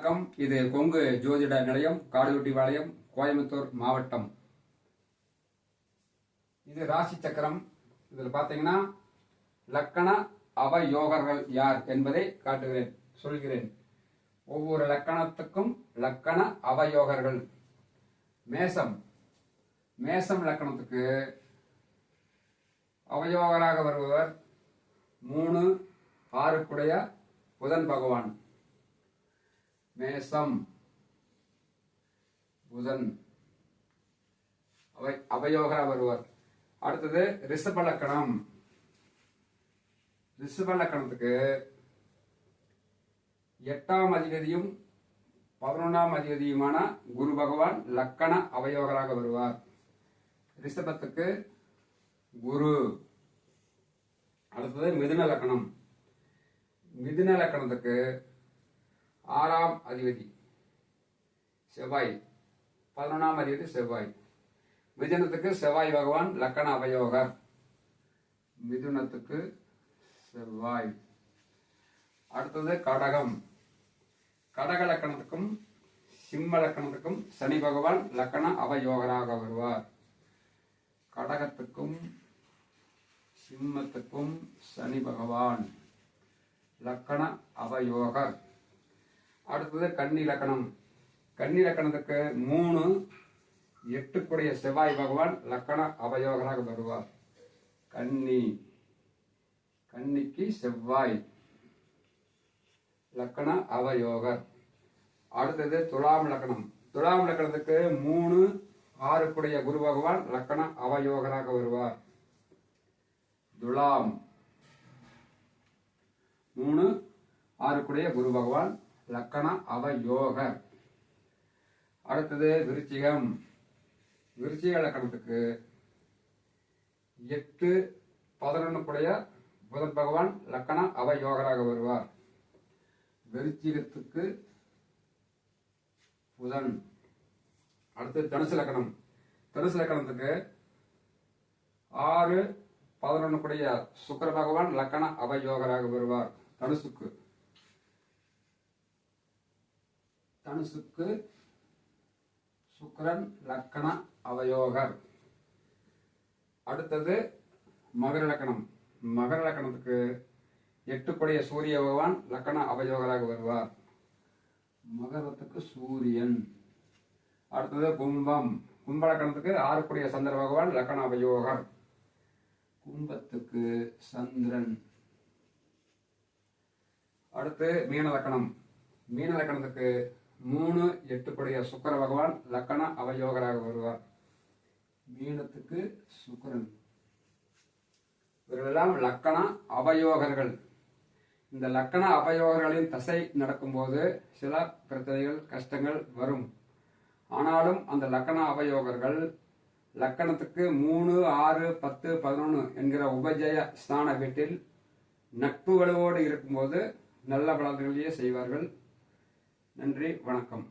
வணக்கம். இது கொங்கு ஜோதிட நிலையம் காடுகுட்டி வாளையம் கோயம்புத்தூர் மாவட்டம். இது ராசி சக்கரம். இதில் பார்த்தீங்கன்னா லக்கண அவயோகர்கள் யார் என்பதை காட்டுகிறேன் சொல்கிறேன். ஒவ்வொரு லக்கணத்துக்கும் லக்கண அவயோகர்கள். மேசம். மேசம் லக்கணத்துக்கு அவயோகராக வருபவர் மூணு ஆறுக்குடைய புதன் பகவான். மேசம் புதன். அவை அவயோகரா வருவார். அடுத்தது ரிஷபலக்கணம். ரிஷபலக்கணத்துக்கு எட்டாம் அதிபதியும் பதினொன்றாம் அதிபதியுமான குரு பகவான் லக்கண அவயோகராக வருவார். ரிஷபத்துக்கு குரு. அடுத்தது மிதுன லக்கணம். மிதுன லக்கணத்துக்கு ஆறாம் அதிபதி. செவ்வாய். பதினொன்றாம் அதிபதி செவ்வாய். மிதுனத்துக்கு செவ்வாய் பகவான் லக்கண அவயோகர் மிதுனத்துக்கு செவ்வாய். அடுத்தது கடகம். கடக லக்கணத்துக்கும் சிம்ம லக்கணத்துக்கும் சனி பகவான் லக்கண அவயோகராக வருவார். கடகத்துக்கும் சிம்மத்துக்கும் சனி பகவான் லக்கண அவயோகர் அடுத்தது கன்னி லக்கணம் கன்னி லக்கணத்துக்கு மூணு எட்டுக்குடைய செவ்வாய் பகவான் லக்கண அவயோகராக வருவார். கன்னி. கன்னிக்கு செவ்வாய். லக்கண அவயோகர் அடுத்தது துலாம் லக்கணம். துலாம் லக்கணத்துக்கு மூணு ஆறுக்குடைய குரு பகவான் லக்கண அவயோகராக வருவார். துலாம். மூணு ஆறுக்குடைய குரு பகவான் லக்கண அவயோக. அடுத்தது விருச்சிகம். விருச்சிக லக்கணத்துக்கு எட்டு பதினொன்னுக்குடைய புதன் பகவான் லக்கண அவயோகராக வருவார். விருச்சிகத்துக்கு புதன். அடுத்து தனுசு லக்கணம். தனுசு லக்கணத்துக்கு ஆறு பதினொன்னுக்குடைய சுக்கர பகவான் லக்கண அவயோகராக வருவார். தனுசுக்கு. தனுசுக்கு சுக்கரன் லக்கண அவயோகர். அடுத்தது மகர லக்கணம். மகர லக்கணத்துக்கு எட்டுக்குடைய சூரிய பகவான் லக்கண அவயோகராக வருவார். மகரத்துக்கு சூரியன். அடுத்தது கும்பம். கும்ப லக்கணத்துக்கு ஆறுக்குடைய சந்திர பகவான் லக்கண அவயோகர். கும்பத்துக்கு சந்திரன். அடுத்து மீன லக்கணம். மீன லக்கணத்துக்கு மூணு எட்டுக்குடைய சுக்கர பகவான் லக்கண அவயோகராக வருவார். மீனத்துக்கு சுக்கரன். இவர்களெல்லாம் லக்கண அவயோகர்கள். இந்த லக்கண அபயோகர்களின் தசை நடக்கும்போது சில பிரச்சனைகள் கஷ்டங்கள் வரும். ஆனாலும் அந்த லக்கண அபயோகர்கள் லக்கணத்துக்கு மூணு ஆறு பத்து பதினொன்று என்கிற உபஜய ஸ்தான வீட்டில் நட்பு வலுவோடு இருக்கும்போது நல்ல பலன்களையே செய்வார்கள். நன்றி வணக்கம்.